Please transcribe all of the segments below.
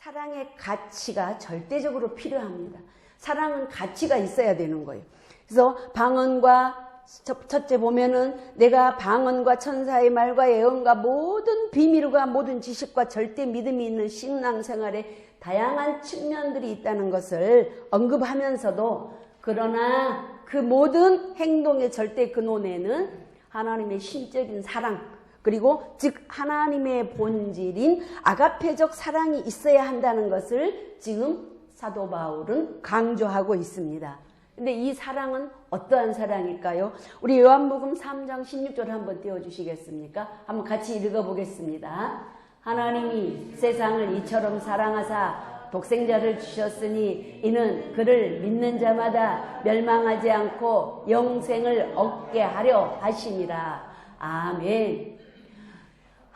사랑의 가치가 절대적으로 필요합니다. 사랑은 가치가 있어야 되는 거예요. 그래서 방언과 첫째 보면은 내가 방언과 천사의 말과 예언과 모든 비밀과 모든 지식과 절대 믿음이 있는 신앙생활에 다양한 측면들이 있다는 것을 언급하면서도 그러나 그 모든 행동의 절대 근원에는 하나님의 신적인 사랑 그리고 즉 하나님의 본질인 아가페적 사랑이 있어야 한다는 것을 지금 사도 바울은 강조하고 있습니다. 근데 이 사랑은 어떠한 사랑일까요? 우리 요한복음 3장 16절 한번 띄워 주시겠습니까? 한번 같이 읽어 보겠습니다. 하나님이 세상을 이처럼 사랑하사 독생자를 주셨으니 이는 그를 믿는 자마다 멸망하지 않고 영생을 얻게 하려 하심이라. 아멘.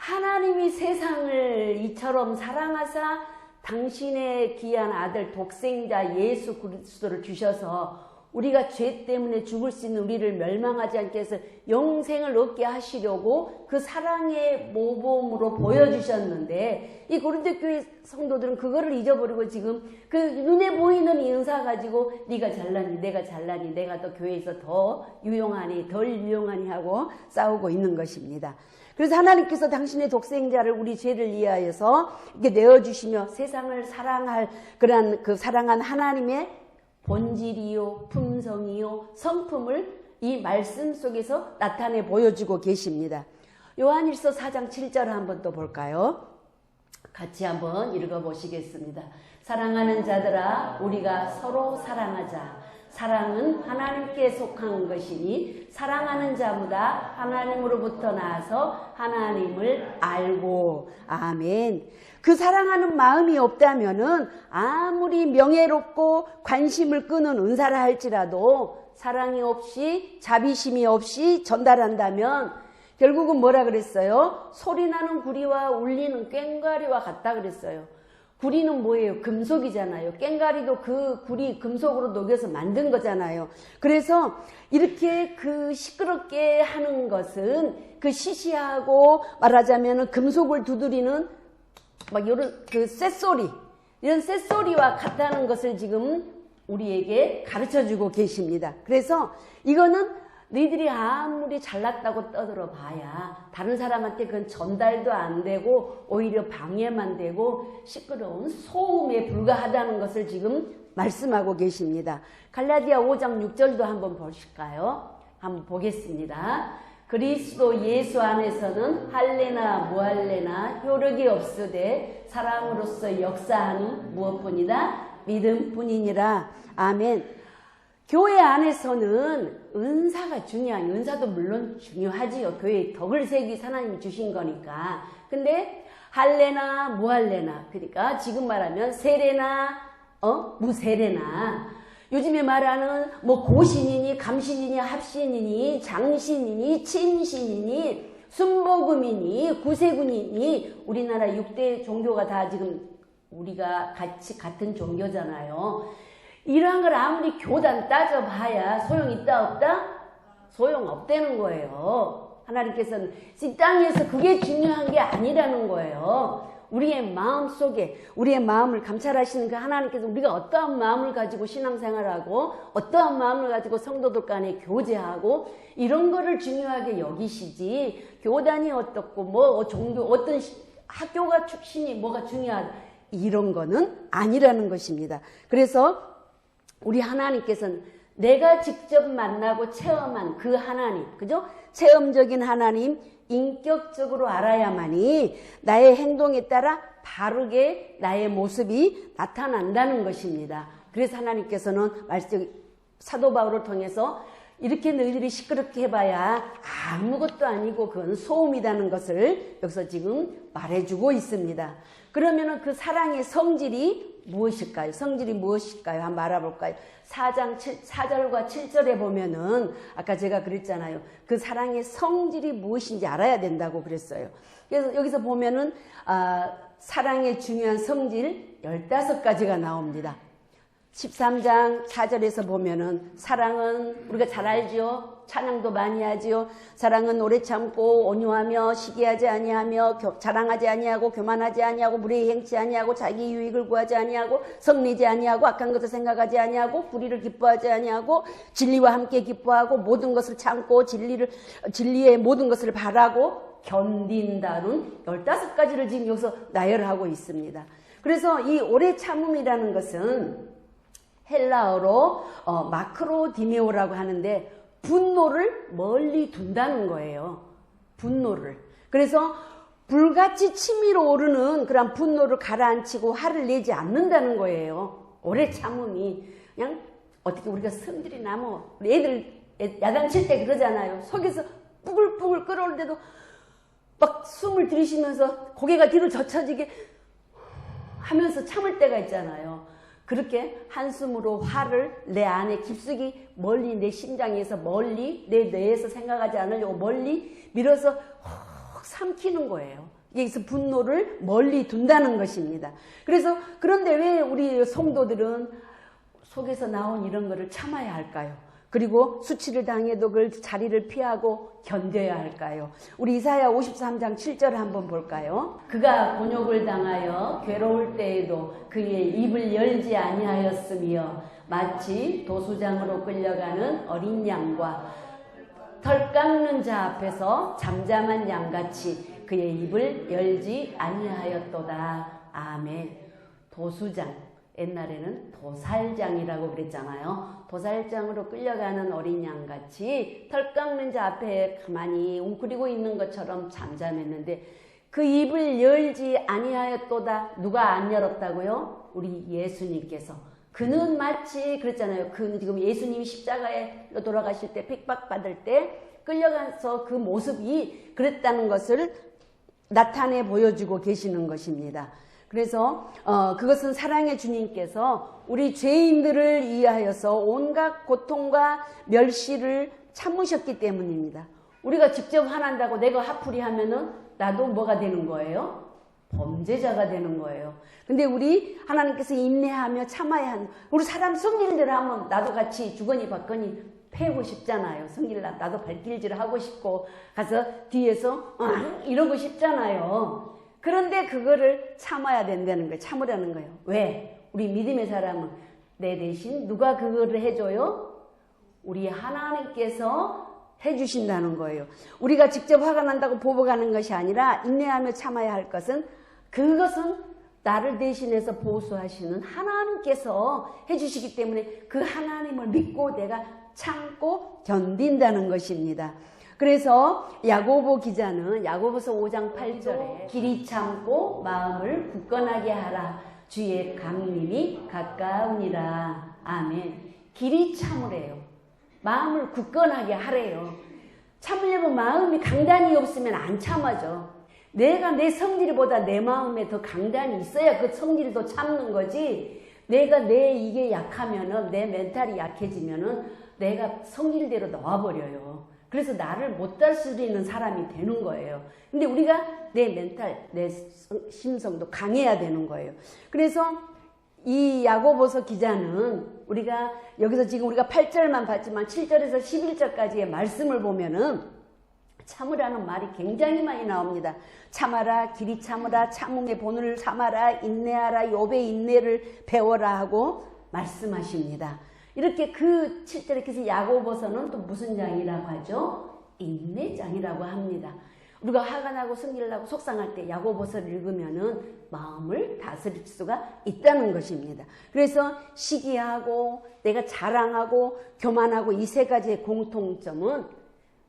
하나님이 세상을 이처럼 사랑하사 당신의 귀한 아들 독생자 예수 그리스도를 주셔서 우리가 죄 때문에 죽을 수 있는 우리를 멸망하지 않게 해서 영생을 얻게 하시려고 그 사랑의 모범으로 보여주셨는데 이 고린도 교회 성도들은 그거를 잊어버리고 지금 그 눈에 보이는 이 은사 가지고 네가 잘나니 내가 잘나니 내가 더 교회에서 더 유용하니 덜 유용하니 하고 싸우고 있는 것입니다. 그래서 하나님께서 당신의 독생자를 우리 죄를 위하여서 이렇게 내어주시며 세상을 사랑할 그러한 그 사랑한 하나님의 본질이요, 품성이요, 성품을 이 말씀 속에서 나타내 보여주고 계십니다. 요한일서 4장 7절 한번 또 볼까요? 같이 한번 읽어 보시겠습니다. 사랑하는 자들아, 우리가 서로 사랑하자. 사랑은 하나님께 속한 것이니 사랑하는 자보다 하나님으로부터 나서 하나님을 알고 아멘. 그 사랑하는 마음이 없다면은 아무리 명예롭고 관심을 끄는 은사를 할지라도 사랑이 없이 자비심이 없이 전달한다면 결국은 뭐라 그랬어요? 소리나는 구리와 울리는 꽹과리와 같다 그랬어요. 구리는 뭐예요? 금속이잖아요. 꽹가리도 그 구리 금속으로 녹여서 만든 거잖아요. 그래서 이렇게 그 시끄럽게 하는 것은 그 시시하고 말하자면 금속을 두드리는 막 이런 그 쇳소리 이런 쇳소리와 같다는 것을 지금 우리에게 가르쳐 주고 계십니다. 그래서 이거는 너희들이 아무리 잘났다고 떠들어 봐야 다른 사람한테 그건 전달도 안 되고 오히려 방해만 되고 시끄러운 소음에 불과하다는 것을 지금 말씀하고 계십니다. 갈라디아 5장 6절도 한번 보실까요? 한번 보겠습니다. 그리스도 예수 안에서는 할례나 무할례나 효력이 없으되 사랑으로서 역사하는 무엇뿐이다 믿음뿐이니라 아멘. 교회 안에서는 은사가 중요한 은사도 물론 중요하지요. 교회에 덕을 세기 하나님이 주신 거니까. 근데 할례나 무할례나 그러니까 지금 말하면 세례나 어 무세례나 요즘에 말하는 뭐 고신이니 감신이니 합신이니 장신이니 침신이니 순복음이니 구세군이니 우리나라 6대 종교가 다 지금 우리가 같이 같은 종교잖아요. 이러한 걸 아무리 교단 따져봐야 소용 있다 없다? 소용 없다는 거예요. 하나님께서는 이 땅에서 그게 중요한 게 아니라는 거예요. 우리의 마음 속에 우리의 마음을 감찰하시는 그 하나님께서 우리가 어떠한 마음을 가지고 신앙생활하고 어떠한 마음을 가지고 성도들 간에 교제하고 이런 거를 중요하게 여기시지 교단이 어떻고 뭐 종교 어떤 학교가 출신이 뭐가 중요하다 이런 거는 아니라는 것입니다. 그래서 우리 하나님께서는 내가 직접 만나고 체험한 그 하나님, 그죠? 체험적인 하나님, 인격적으로 알아야만이 나의 행동에 따라 바르게 나의 모습이 나타난다는 것입니다. 그래서 하나님께서는 말씀 사도 바울을 통해서 이렇게 너희들이 시끄럽게 해봐야 아무것도 아니고 그건 소음이라는 것을 여기서 지금 말해주고 있습니다. 그러면은 그 사랑의 성질이 무엇일까요? 성질이 무엇일까요? 한번 알아볼까요? 4장 7, 4절과 7절에 보면은 아까 제가 그랬잖아요. 그 사랑의 성질이 무엇인지 알아야 된다고 그랬어요. 그래서 여기서 보면은 아, 사랑의 중요한 성질 15가지가 나옵니다. 13장 4절에서 보면은 사랑은 우리가 잘 알지요. 찬양도 많이 하지요. 사랑은 오래 참고 온유하며 시기하지 아니하며 교- 자랑하지 아니하고 교만하지 아니하고 무례히 행치 아니하고 자기 유익을 구하지 아니하고 성내지 아니하고 악한 것을 생각하지 아니하고 불의를 기뻐하지 아니하고 진리와 함께 기뻐하고 모든 것을 참고 진리를 진리의 모든 것을 바라고 견딘다는 15가지를 지금 여기서 나열하고 있습니다. 그래서 이 오래 참음이라는 것은 헬라어로 어, 마크로디메오라고 하는데 분노를 멀리 둔다는 거예요. 분노를. 그래서 불같이 치밀어 오르는 그런 분노를 가라앉히고 화를 내지 않는다는 거예요. 오래 참음이 그냥 어떻게 우리가 나면 우리 애들 애- 야단칠 때 그러잖아요. 속에서 뿌글뿌글 끓어올 때도 막 숨을 들이쉬면서 고개가 뒤로 젖혀지게 하면서 참을 때가 있잖아요. 그렇게 한숨으로 화를 내 안에 깊숙이 멀리 내 심장에서 멀리 내 뇌에서 생각하지 않으려고 멀리 밀어서 훅 삼키는 거예요. 여기서 분노를 멀리 둔다는 것입니다. 그래서 그런데 왜 우리 성도들은 속에서 나온 이런 거를 참아야 할까요? 그리고 수치를 당해도 그 자리를 피하고 견뎌야 할까요? 우리 이사야 53장 7절 한번 볼까요? 그가 곤욕을 당하여 괴로울 때에도 그의 입을 열지 아니하였으며 마치 도수장으로 끌려가는 어린 양과 털 깎는 자 앞에서 잠잠한 양같이 그의 입을 열지 아니하였도다. 아멘. 도수장. 옛날에는 도살장이라고 그랬잖아요. 도살장으로 끌려가는 어린 양같이 털 깎는 자 앞에 가만히 웅크리고 있는 것처럼 잠잠했는데 그 입을 열지 아니하였도다. 누가 안 열었다고요? 우리 예수님께서. 그는 마치 그랬잖아요. 그는 지금 예수님이 십자가에 돌아가실 때 핍박받을 때 끌려가서 그 모습이 그랬다는 것을 나타내 보여주고 계시는 것입니다. 그래서 어, 그것은 사랑의 주님께서 우리 죄인들을 위하여서 온갖 고통과 멸시를 참으셨기 때문입니다. 우리가 직접 화난다고 내가 화풀이 하면은 나도 뭐가 되는 거예요? 범죄자가 되는 거예요. 근데 우리 하나님께서 인내하며 참아야 하는 우리 사람 성질대로 하면 나도 같이 주거니 받거니 패고 싶잖아요. 성질 나 나도 발길질 하고 싶고 가서 뒤에서 어, 이러고 싶잖아요. 그런데 그거를 참아야 된다는 거예요. 참으라는 거예요. 왜? 우리 믿음의 사람은 내 대신 누가 그거를 해줘요? 우리 하나님께서 해주신다는 거예요. 우리가 직접 화가 난다고 보복하는 것이 아니라 인내하며 참아야 할 것은 그것은 나를 대신해서 보수하시는 하나님께서 해주시기 때문에 그 하나님을 믿고 내가 참고 견딘다는 것입니다. 그래서 야고보 기자는 야고보서 5장 8절에 길이 참고 마음을 굳건하게 하라. 주의 강림이 가까우니라. 아멘. 길이 참으래요. 마음을 굳건하게 하래요. 참으려면 마음이 강단이 없으면 안 참아져. 내가 내 성질보다 내 마음에 더 강단이 있어야 그 성질도 참는 거지. 내가 내 이게 약하면은 내 멘탈이 약해지면은 내가 성질대로 나와버려요 그래서 나를 못 다스리는 사람이 되는 거예요. 근데 우리가 내 멘탈, 내 심성도 강해야 되는 거예요. 그래서 이 야고보서 기자는 우리가 여기서 지금 우리가 8절만 봤지만 7절에서 11절까지의 말씀을 보면은 참으라는 말이 굉장히 많이 나옵니다. 참아라, 길이 참으라, 참음의 본을 삼아라, 인내하라, 욥의 인내를 배워라 하고 말씀하십니다. 이렇게 그 7절에 그래서 야고보서는 또 무슨 장이라고 하죠? 인내장이라고 합니다. 우리가 화가 나고 승질 나고 속상할 때 야고보서를 읽으면은 마음을 다스릴 수가 있다는 것입니다. 그래서 시기하고 내가 자랑하고 교만하고 이 세 가지의 공통점은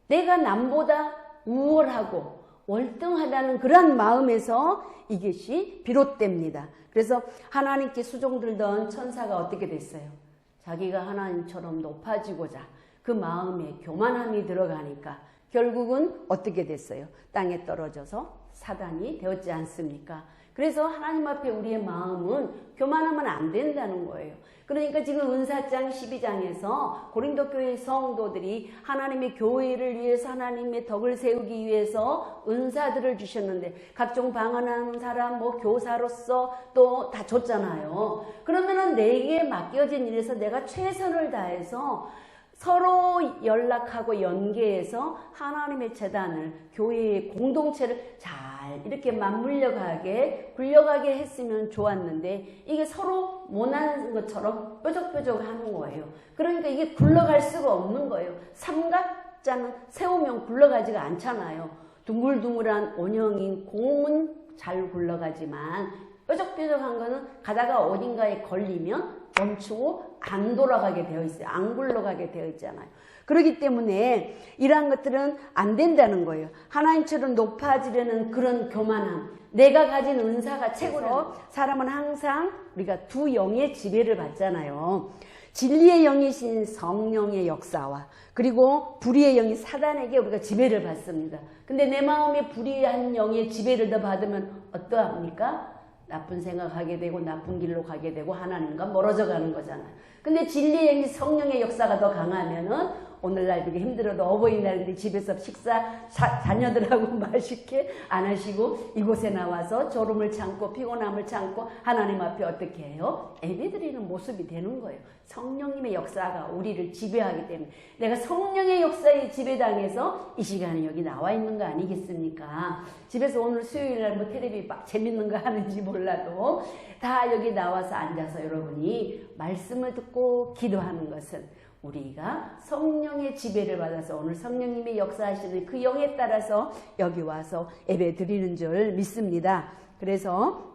내가 남보다 우월하고 월등하다는 그러한 마음에서 이것이 비롯됩니다. 그래서 하나님께 수종들던 천사가 어떻게 됐어요? 자기가 하나님처럼 높아지고자 그 마음에 교만함이 들어가니까 결국은 어떻게 됐어요? 땅에 떨어져서 사단이 되었지 않습니까? 그래서 하나님 앞에 우리의 마음은 교만하면 안 된다는 거예요. 그러니까 지금 은사장 12장에서 고린도 교회 성도들이 하나님의 교회를 위해서 하나님의 덕을 세우기 위해서 은사들을 주셨는데 각종 방언하는 사람 뭐 교사로서 또 다 줬잖아요. 그러면은 내게 맡겨진 일에서 내가 최선을 다해서 서로 연락하고 연계해서 하나님의 재단을 교회의 공동체를 잘 이렇게 맞물려 가게 굴려가게 했으면 좋았는데 이게 서로 못하는 것처럼 뾰족뾰족 하는 거예요. 그러니까 이게 굴러갈 수가 없는 거예요. 삼각자는 세우면 굴러가지가 않잖아요. 둥글둥글한 원형인 공은 잘 굴러가지만 뾰족뾰족한 거는 가다가 어딘가에 걸리면 멈추고 안 돌아가게 되어 있어요. 안 굴러가게 되어 있잖아요. 그렇기 때문에 이러한 것들은 안 된다는 거예요. 하나님처럼 높아지려는 그런 교만함. 내가 가진 은사가 최고로 사람은 항상 우리가 두 영의 지배를 받잖아요. 진리의 영이신 성령의 역사와 그리고 불의의 영이 사단에게 우리가 지배를 받습니다. 근데 내 마음에 불의한 영의 지배를 더 받으면 어떠합니까? 나쁜 생각하게 되고 나쁜 길로 가게 되고 하나님과 멀어져 가는 거잖아요. 근데 진리의 성령의 역사가 더 강하면은 오늘날 그게 힘들어도 어버이날인데 집에서 식사 자, 자녀들하고 맛있게 안 하시고 이곳에 나와서 졸음을 참고 피곤함을 참고 하나님 앞에 어떻게 해요? 예배드리는 모습이 되는 거예요. 성령님의 역사가 우리를 지배하기 때문에 내가 성령의 역사에 지배당해서 이 시간에 여기 나와 있는 거 아니겠습니까? 집에서 오늘 수요일 날뭐 텔레비 막 재밌는 거 하는지 몰라도 다 여기 나와서 앉아서 여러분이 말씀을 듣고 기도하는 것은 우리가 성령의 지배를 받아서 오늘 성령님이 역사하시는 그 영에 따라서 여기 와서 예배 드리는 줄 믿습니다. 그래서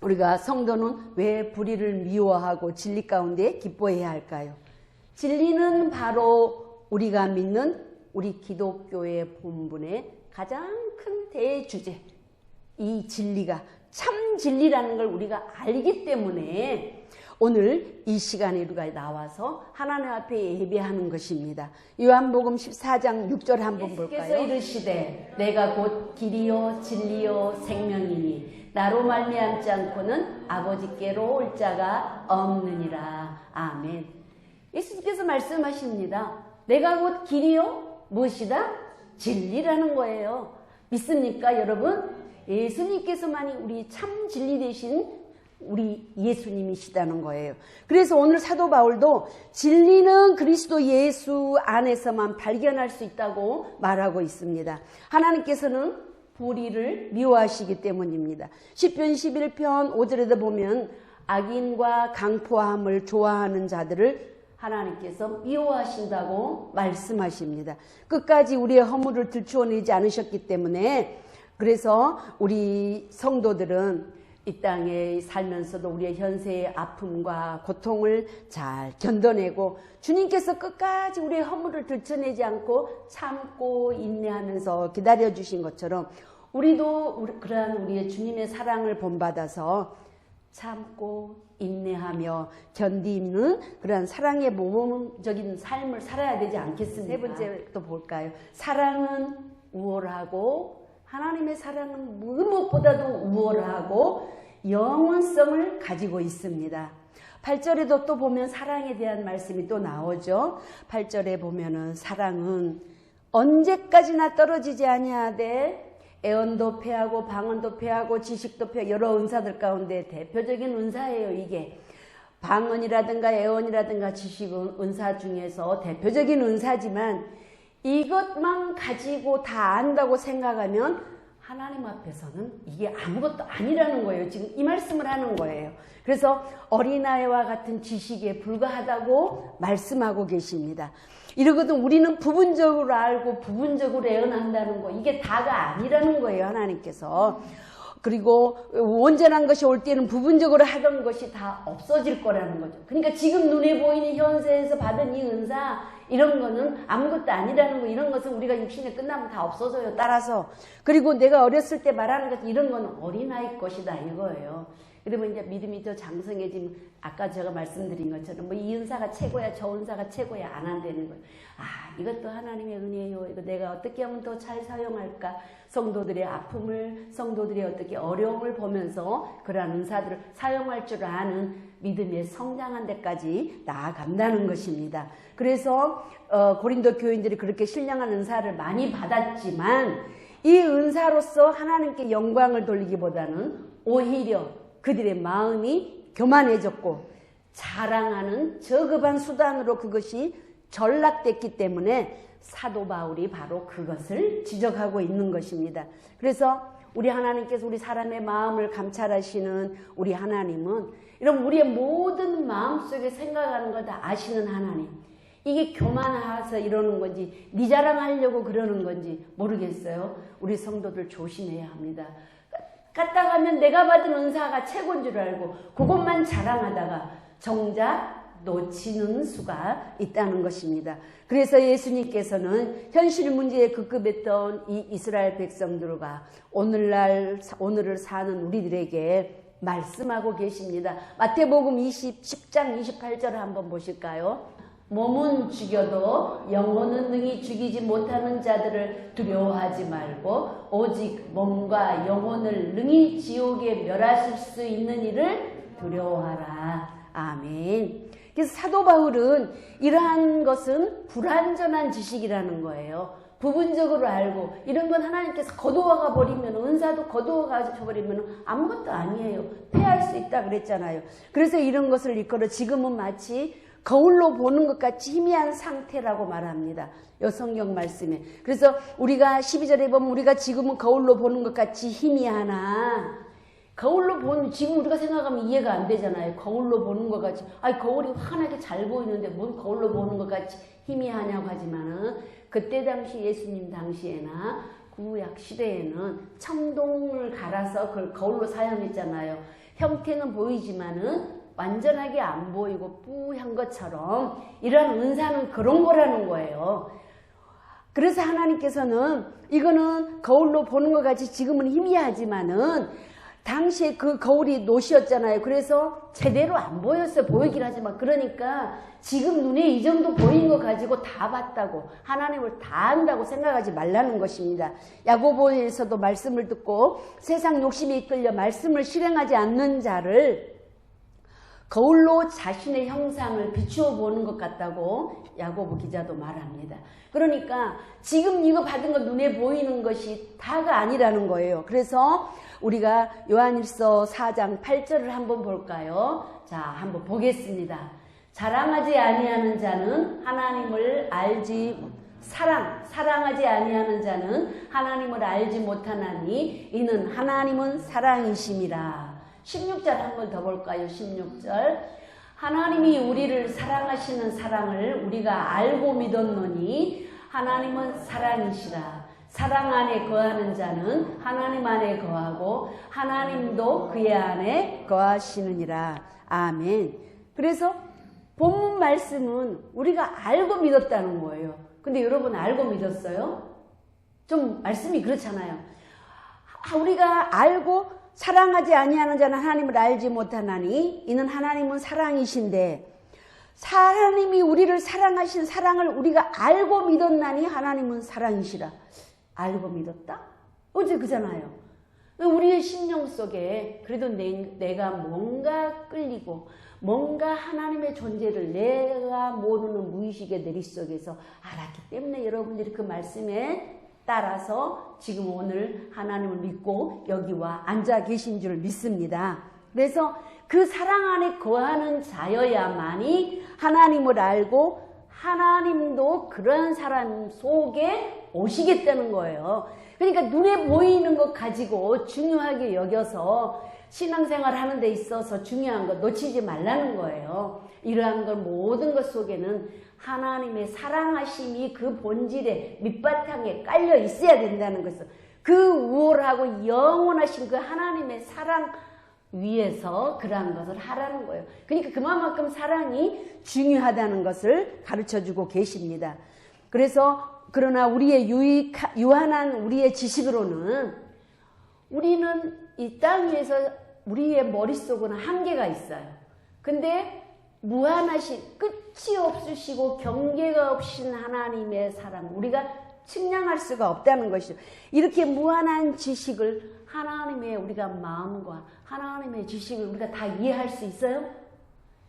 우리가 성도는 왜 불의를 미워하고 진리 가운데 기뻐해야 할까요? 진리는 바로 우리가 믿는 우리 기독교의 본분의 가장 큰 대주제. 이 진리가 참 진리라는 걸 우리가 알기 때문에 오늘 이 시간에 우리가 나와서 하나님 앞에 예배하는 것입니다. 요한복음 14장 6절 한번 볼까요? 이르시되 내가 곧 길이요 진리요 생명이니 나로 말미암지 않고는 아버지께로 올 자가 없느니라. 아멘. 예수님께서 말씀하십니다. 내가 곧 길이요 무엇이다? 진리라는 거예요. 믿습니까, 여러분? 예수님께서만이 우리 참 진리 되신 우리 예수님이시다는 거예요. 그래서 오늘 사도 바울도 진리는 그리스도 예수 안에서만 발견할 수 있다고 말하고 있습니다. 하나님께서는 불의를 미워하시기 때문입니다. 10편 11편 5절에도 보면 악인과 강포함을 좋아하는 자들을 하나님께서 미워하신다고 말씀하십니다. 끝까지 우리의 허물을 들추어내지 않으셨기 때문에 그래서 우리 성도들은 이 땅에 살면서도 우리의 현세의 아픔과 고통을 잘 견뎌내고 주님께서 끝까지 우리의 허물을 들춰내지 않고 참고 인내하면서 기다려 주신 것처럼 우리도 그러한 우리의 주님의 사랑을 본받아서 참고 인내하며 견디는 그러한 사랑의 모범적인 삶을 살아야 되지 않겠습니까? 세 번째 또 볼까요? 사랑은 우월하고 하나님의 사랑은 무엇보다도 우월하고 영원성을 가지고 있습니다. 8절에도 또 보면 사랑에 대한 말씀이 또 나오죠. 8절에 보면은 사랑은 언제까지나 떨어지지 아니하되 애언도 패하고 방언도 패하고 지식도 패 여러 은사들 가운데 대표적인 은사예요, 이게. 방언이라든가 애언이라든가 지식은 은사 중에서 대표적인 은사지만 이것만 가지고 다 안다고 생각하면 하나님 앞에서는 이게 아무것도 아니라는 거예요. 지금 이 말씀을 하는 거예요. 그래서 어린아이와 같은 지식에 불과하다고 말씀하고 계십니다. 이러거든 우리는 부분적으로 알고 부분적으로 애언한다는 거 이게 다가 아니라는 거예요. 하나님께서. 그리고 온전한 것이 올 때는 부분적으로 하던 것이 다 없어질 거라는 거죠. 그러니까 지금 눈에 보이는 현세에서 받은 이 은사 이런 거는 아무것도 아니라는 거 이런 것은 우리가 육신에 끝나면 다 없어져요. 따라서 그리고 내가 어렸을 때 말하는 것 이런 거는 어린아이 것이다 이거예요. 그러면 이제 믿음이 더 장성해지면 아까 제가 말씀드린 것처럼 뭐 이 은사가 최고야 저 은사가 최고야 안 한다는 거예요. 아 이것도 하나님의 은혜예요. 이거 내가 어떻게 하면 더 잘 사용할까? 성도들의 아픔을 성도들의 어떻게 어려움을 보면서 그러한 은사들을 사용할 줄 아는 믿음의 성장한 데까지 나아간다는 것입니다. 그래서 어, 고린도 교인들이 그렇게 신령한 은사를 많이 받았지만 이 은사로서 하나님께 영광을 돌리기보다는 오히려 그들의 마음이 교만해졌고 자랑하는 저급한 수단으로 그것이 전락됐기 때문에 사도 바울이 바로 그것을 지적하고 있는 것입니다. 그래서 우리 하나님께서 우리 사람의 마음을 감찰하시는 우리 하나님은 이런 우리의 모든 마음속에 생각하는 걸 다 아시는 하나님. 이게 교만해서 이러는 건지 니 자랑하려고 그러는 건지 모르겠어요. 우리 성도들 조심해야 합니다. 갔다 가면 내가 받은 은사가 최고인 줄 알고 그것만 자랑하다가 정작 놓치는 수가 있다는 것입니다. 그래서 예수님께서는 현실 문제에 급급했던 이 이스라엘 백성들과 오늘날 오늘을 사는 우리들에게 말씀하고 계십니다. 마태복음 20, 10장 28절을 한번 보실까요? 몸은 죽여도 영혼은 능히 죽이지 못하는 자들을 두려워하지 말고 오직 몸과 영혼을 능히 지옥에 멸하실 수 있는 이를 두려워하라. 아멘. 그래서 사도 바울은 이러한 것은 불완전한 지식이라는 거예요. 부분적으로 알고 이런 건 하나님께서 거두어가 버리면 은사도 거두어가 버리면 아무것도 아니에요. 패할 수 있다 그랬잖아요. 그래서 이런 것을 이끌어 지금은 마치 거울로 보는 것 같이 희미한 상태라고 말합니다. 요 성경 말씀에. 그래서 우리가 12절에 보면 우리가 지금은 거울로 보는 것 같이 희미하나 거울로 본 지금 우리가 생각하면 이해가 안 되잖아요. 거울로 보는 것 같이 아니 거울이 환하게 잘 보이는데 뭔 거울로 보는 것 같이 희미하냐고 하지만은 그때 당시 예수님 당시에나 구약 시대에는 청동을 갈아서 그걸 거울로 사용했잖아요. 형태는 보이지만은 완전하게 안 보이고 뿌한 것처럼 이러한 은사는 그런 거라는 거예요. 그래서 하나님께서는 이거는 거울로 보는 것 같이 지금은 희미하지만은 당시에 그 거울이 노시였잖아요. 그래서 제대로 안 보였어요. 보이긴 하지만. 그러니까 지금 눈에 이 정도 보인 거 가지고 다 봤다고 하나님을 다 안다고 생각하지 말라는 것입니다. 야고보에서도 말씀을 듣고 세상 욕심에 이끌려 말씀을 실행하지 않는 자를 거울로 자신의 형상을 비추어 보는 것 같다고 야고보 기자도 말합니다. 그러니까 지금 이거 받은 거 눈에 보이는 것이 다가 아니라는 거예요. 그래서 우리가 요한일서 4장 8절을 한번 볼까요? 자, 한번 보겠습니다. 자랑하지 아니하는 자는 하나님을 알지 사랑 사랑하지 아니하는 자는 하나님을 알지 못하나니 이는 하나님은 사랑이심이라. 16절 한 번 더 볼까요? 16절. 하나님이 우리를 사랑하시는 사랑을 우리가 알고 믿었노니 하나님은 사랑이시라. 사랑 안에 거하는 자는 하나님 안에 거하고 하나님도 그의 안에 거하시느니라. 아멘. 그래서 본문 말씀은 우리가 알고 믿었다는 거예요. 근데 여러분 알고 믿었어요? 좀 말씀이 그렇잖아요. 아, 우리가 알고 사랑하지 아니하는 자는 하나님을 알지 못하나니 이는 하나님은 사랑이신데 하나님이 우리를 사랑하신 사랑을 우리가 알고 믿었나니 하나님은 사랑이시라. 알고 믿었다? 어제 그잖아요. 우리의 심령 속에 그래도 내, 가 뭔가 끌리고 뭔가 하나님의 존재를 내가 모르는 무의식의 내리 속에서 알았기 때문에 여러분들이 그 말씀에 따라서 지금 오늘 하나님을 믿고 여기와 앉아 계신 줄 믿습니다. 그래서 그 사랑 안에 거하는 자여야만이 하나님을 알고 하나님도 그러한 사람 속에 오시겠다는 거예요. 그러니까 눈에 보이는 것 가지고 중요하게 여겨서 신앙생활 하는 데 있어서 중요한 것 놓치지 말라는 거예요. 이러한 것 모든 것 속에는 하나님의 사랑하심이 그 본질에 밑바탕에 깔려 있어야 된다는 것을 그 우월하고 영원하신 그 하나님의 사랑 위해서 그러한 것을 하라는 거예요. 그러니까 그만큼 사랑이 중요하다는 것을 가르쳐 주고 계십니다. 그래서 그러나 우리의 유익, 유한한 우리의 지식으로는 우리는 이 땅 위에서 우리의 머릿속은 한계가 있어요. 근데 무한하신 끝이 없으시고 경계가 없으신 하나님의 사랑 우리가 측량할 수가 없다는 것이죠. 이렇게 무한한 지식을 하나님의 우리가 마음과 하나님의 지식을 우리가 다 이해할 수 있어요?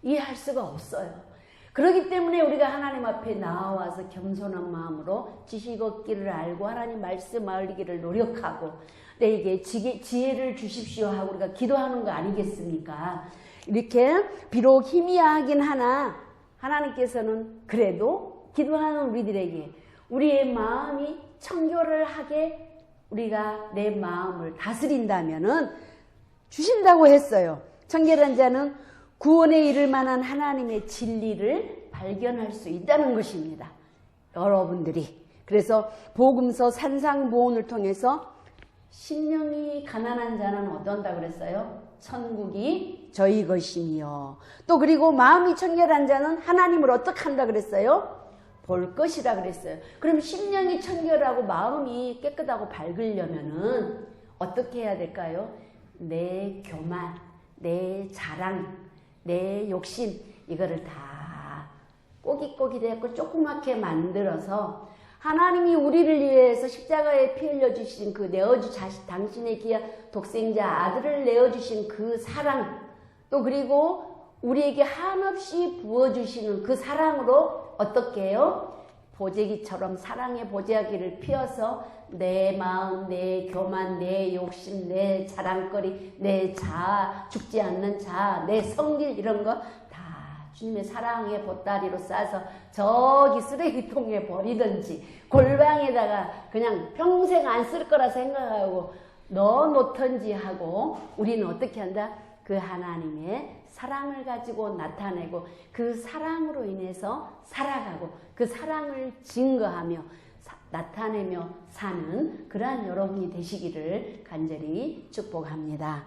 이해할 수가 없어요. 그렇기 때문에 우리가 하나님 앞에 나와서 겸손한 마음으로 지식 얻기를 알고 하나님 말씀 알기를 노력하고 내게 지혜를 주십시오 하고 우리가 기도하는 거 아니겠습니까? 이렇게 비록 희미하긴 하나 하나님께서는 그래도 기도하는 우리들에게 우리의 마음이 청교를 하게 우리가 내 마음을 다스린다면은 주신다고 했어요. 청결한 자는 구원에 이를 만한 하나님의 진리를 발견할 수 있다는 것입니다. 여러분들이. 그래서 복음서 산상보온을 통해서 심령이 가난한 자는 어떤다 그랬어요? 천국이 저희 것이며 또 그리고 마음이 청결한 자는 하나님을 어떻게 한다 그랬어요? 볼 것이라 그랬어요. 그럼 심령이 청결하고 마음이 깨끗하고 밝으려면은 어떻게 해야 될까요? 내 교만, 내 자랑, 내 욕심 이거를 다 꼬깃꼬깃하고 조그맣게 만들어서 하나님이 우리를 위해서 십자가에 피 흘려 주신 그 내어주 자신 당신의 기아 독생자 아들을 내어 주신 그 사랑 또 그리고 우리에게 한없이 부어 주시는 그 사랑으로 어떻게 해요? 보재기처럼 사랑의 보재기를 피워서 내 마음, 내 교만, 내 욕심, 내 자랑거리, 내 자아, 죽지 않는 자아, 내 성질 이런 거 다 주님의 사랑의 보따리로 싸서 저기 쓰레기통에 버리든지 골방에다가 그냥 평생 안 쓸 거라 생각하고 넣어 놓던지 하고 우리는 어떻게 한다? 그 하나님의 사랑을 가지고 나타내고 그 사랑으로 인해서 살아가고 그 사랑을 증거하며 사, 나타내며 사는 그러한 여러분이 되시기를 간절히 축복합니다.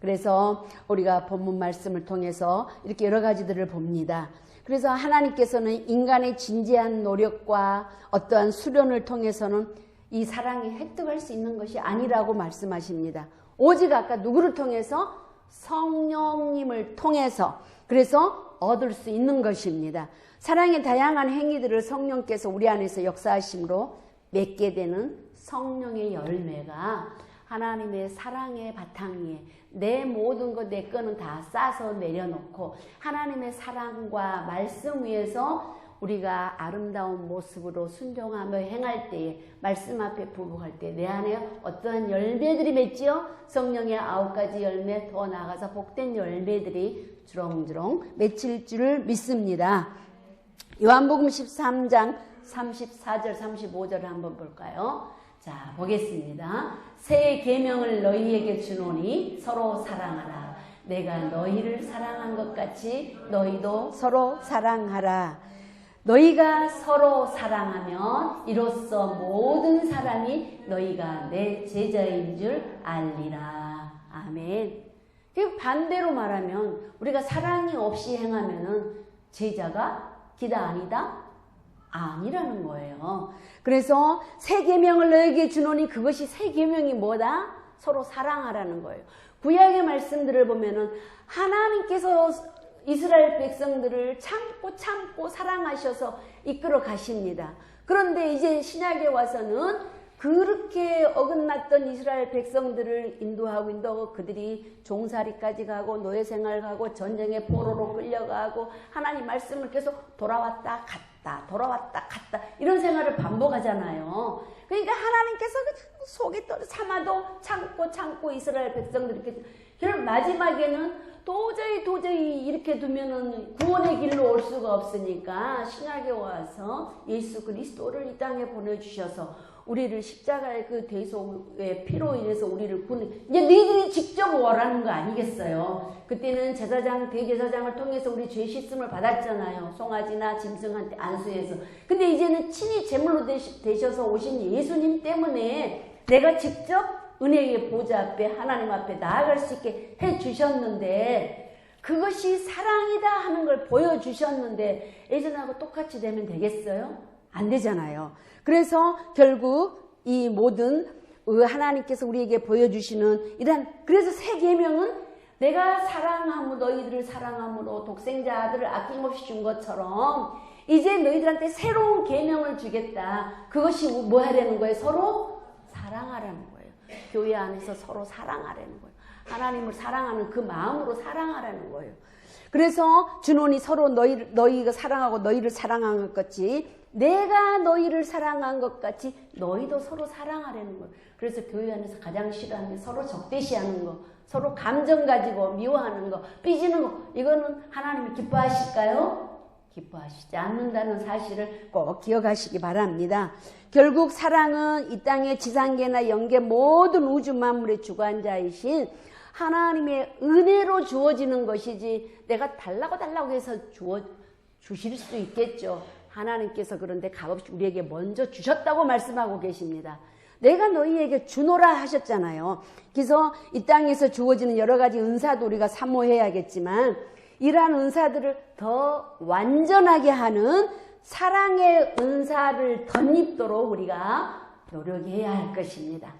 그래서 우리가 본문 말씀을 통해서 이렇게 여러 가지들을 봅니다. 그래서 하나님께서는 인간의 진지한 노력과 어떠한 수련을 통해서는 이 사랑이 획득할 수 있는 것이 아니라고 말씀하십니다. 오직 아까 누구를 통해서 성령님을 통해서 그래서 얻을 수 있는 것입니다. 사랑의 다양한 행위들을 성령께서 우리 안에서 역사하심으로 맺게 되는 성령의 열매가 하나님의 사랑의 바탕 위에 내 모든 것 내 거는 다 싸서 내려놓고 하나님의 사랑과 말씀 위에서 우리가 아름다운 모습으로 순종하며 행할 때에 말씀 앞에 부복할 때 내 안에 어떠한 열매들이 맺지요? 성령의 아홉 가지 열매 더 나아가서 복된 열매들이 주렁주렁 맺힐 줄 믿습니다. 요한복음 13장 34절 35절을 한번 볼까요? 자 보겠습니다. 새 계명을 너희에게 주노니 서로 사랑하라. 내가 너희를 사랑한 것 같이 너희도 서로 사랑하라. 너희가 서로 사랑하면 이로써 모든 사람이 너희가 내 제자인 줄 알리라. 아멘. 그 반대로 말하면 우리가 사랑이 없이 행하면은 제자가 기다 아니다? 아니라는 거예요. 그래서 새 계명을 너에게 주노니 그것이 새 계명이 뭐다? 서로 사랑하라는 거예요. 구약의 말씀들을 보면은 하나님께서 이스라엘 백성들을 참고 참고 사랑하셔서 이끌어 가십니다. 그런데 이제 신약에 와서는 그렇게 어긋났던 이스라엘 백성들을 인도하고 인도하고 그들이 종살이까지 가고 노예 생활 가고 전쟁의 포로로 끌려가고 하나님 말씀을 계속 돌아왔다 갔다 돌아왔다 갔다 이런 생활을 반복하잖아요. 그러니까 하나님께서 그 속에 또 참아도 참고 참고 이스라엘 백성들이 그럼 마지막에는 도저히 도저히 이렇게 두면은 구원의 길로 올 수가 없으니까 신약에 와서 예수 그리스도를 이 땅에 보내주셔서 우리를 십자가의 그 대속의 피로 인해서 우리를 구는 이제 너희들이 직접 오라는 거 아니겠어요? 그때는 제사장 대제사장을 통해서 우리 죄 씻음을 받았잖아요. 송아지나 짐승한테 안수해서. 근데 이제는 친히 제물로 되셔서 오신 예수님 때문에 내가 직접 은혜의 보좌 앞에 하나님 앞에 나아갈 수 있게 해 주셨는데 그것이 사랑이다 하는 걸 보여주셨는데 예전하고 똑같이 되면 되겠어요? 안 되잖아요. 그래서 결국 이 모든 하나님께서 우리에게 보여주시는 이런 그래서 새 계명은 내가 사랑함으로 너희들을 사랑함으로 독생자 아들을 아낌없이 준 것처럼 이제 너희들한테 새로운 계명을 주겠다. 그것이 뭐 하려는 거예요? 서로 사랑하라는. 교회 안에서 서로 사랑하라는 거예요. 하나님을 사랑하는 그 마음으로 사랑하라는 거예요. 그래서 준원이 서로 너희, 너희가 사랑하고 너희를 사랑한 것 같이 내가 너희를 사랑한 것 같이 너희도 서로 사랑하라는 거예요. 그래서 교회 안에서 가장 싫어하는 게 서로 적대시하는 거, 서로 감정 가지고 미워하는 거, 삐지는 거, 이거는 하나님이 기뻐하실까요? 기뻐하시지 않는다는 사실을 꼭 기억하시기 바랍니다. 결국 사랑은 이 땅의 지상계나 영계 모든 우주 만물의 주관자이신 하나님의 은혜로 주어지는 것이지 내가 달라고 달라고 해서 주어 주실 수 있겠죠. 하나님께서 그런데 값없이 우리에게 먼저 주셨다고 말씀하고 계십니다. 내가 너희에게 주노라 하셨잖아요. 그래서 이 땅에서 주어지는 여러 가지 은사도 우리가 사모해야겠지만 이러한 은사들을 더 완전하게 하는 사랑의 은사를 덧입도록 우리가 노력해야 할 것입니다.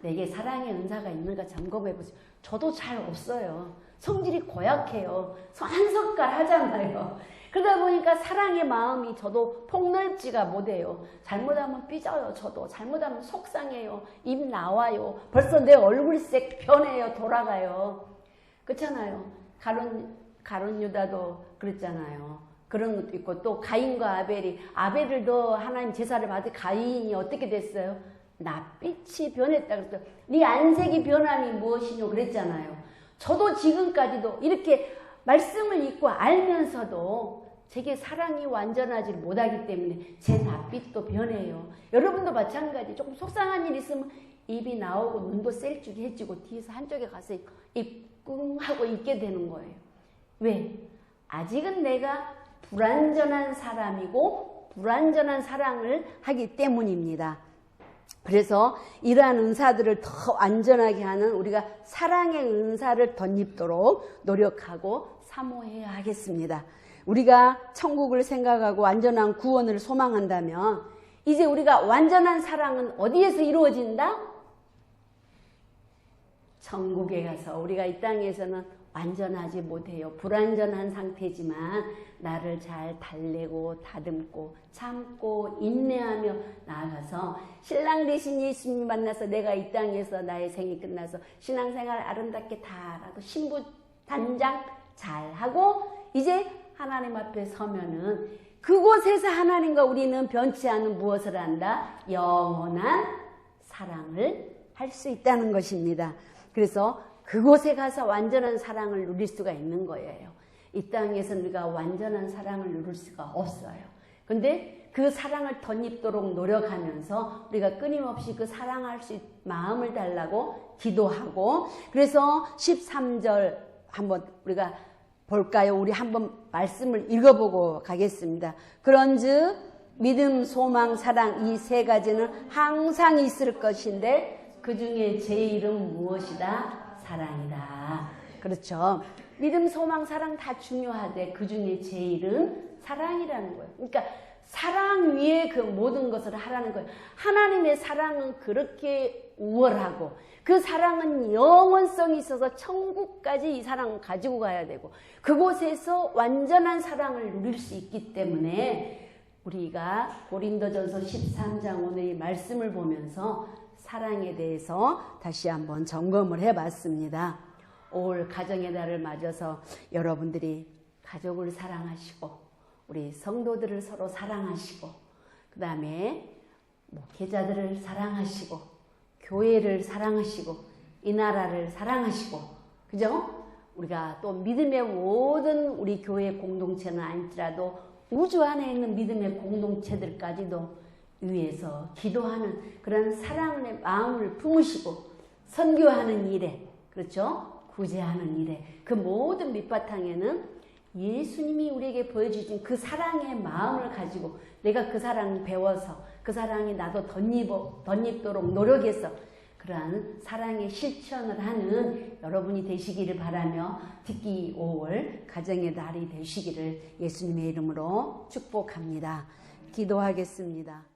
내게 사랑의 은사가 있는가 점검해 보세요. 저도 잘 없어요. 성질이 고약해요. 한 석갈 하잖아요. 그러다 보니까 사랑의 마음이 저도 폭넓지가 못해요. 잘못하면 삐져요. 저도 잘못하면 속상해요. 입 나와요. 벌써 내 얼굴색 변해요. 돌아가요. 그렇잖아요. 가론 가론 유다도 그랬잖아요. 그런 것도 있고 또 가인과 아벨이 아벨을 더 하나님 제사를 받을 가인이 어떻게 됐어요? 낯빛이 변했다 그랬어요. 네 안색이 변함이 무엇이뇨 그랬잖아요. 저도 지금까지도 이렇게 말씀을 읽고 알면서도 제게 사랑이 완전하지 못하기 때문에 제 낯빛도 변해요. 여러분도 마찬가지. 조금 속상한 일 있으면 입이 나오고 눈도 셀쭉해지고 뒤에서 한쪽에 가서 입 꿍 하고 있게 되는 거예요. 왜? 아직은 내가 불완전한 사람이고 불완전한 사랑을 하기 때문입니다. 그래서 이러한 은사들을 더 안전하게 하는 우리가 사랑의 은사를 덧입도록 노력하고 사모해야 하겠습니다. 우리가 천국을 생각하고 완전한 구원을 소망한다면 이제 우리가 완전한 사랑은 어디에서 이루어진다? 천국에 가서 우리가 이 땅에서는 완전하지 못해요. 불완전한 상태지만 나를 잘 달래고 다듬고 참고 인내하며 나아가서 신랑 대신 예수님 만나서 내가 이 땅에서 나의 생이 끝나서 신앙생활 아름답게 다하고 신부 단장 잘하고 이제 하나님 앞에 서면은 그곳에서 하나님과 우리는 변치 않은 무엇을 한다? 영원한 사랑을 할 수 있다는 것입니다. 그래서 그곳에 가서 완전한 사랑을 누릴 수가 있는 거예요. 이 땅에서 우리가 완전한 사랑을 누릴 수가 없어요. 근데 그 사랑을 덧입도록 노력하면서 우리가 끊임없이 그 사랑할 수 있는 마음을 달라고 기도하고 그래서 13절 한번 우리가 볼까요? 우리 한번 말씀을 읽어보고 가겠습니다. 그런즉 믿음, 소망, 사랑 이 세 가지는 항상 있을 것인데 그 중에 제일은 무엇이다? 사랑이다. 그렇죠. 믿음, 소망, 사랑 다 중요하되 그 중에 제일은 사랑이라는 거예요. 그러니까 사랑 위에 그 모든 것을 하라는 거예요. 하나님의 사랑은 그렇게 우월하고 그 사랑은 영원성이 있어서 천국까지 이 사랑을 가지고 가야 되고 그곳에서 완전한 사랑을 누릴 수 있기 때문에 우리가 고린도전서 13장 오늘의 말씀을 보면서 사랑에 대해서 다시 한번 점검을 해봤습니다. 올 가정의 날을 맞아서 여러분들이 가족을 사랑하시고 우리 성도들을 서로 사랑하시고 그 다음에 목회자들을 뭐 사랑하시고 교회를 사랑하시고 이 나라를 사랑하시고 그죠? 우리가 또 믿음의 모든 우리 교회 공동체는 아니더라도 우주 안에 있는 믿음의 공동체들까지도 위해서 기도하는 그런 사랑의 마음을 품으시고 선교하는 일에 그렇죠? 구제하는 일에 그 모든 밑바탕에는 예수님이 우리에게 보여주신 그 사랑의 마음을 가지고 내가 그 사랑을 배워서 그 사랑이 나도 덧입어, 덧입도록 노력해서 그러한 사랑의 실천을 하는 여러분이 되시기를 바라며 듣기 5월 가정의 날이 되시기를 예수님의 이름으로 축복합니다. 기도하겠습니다.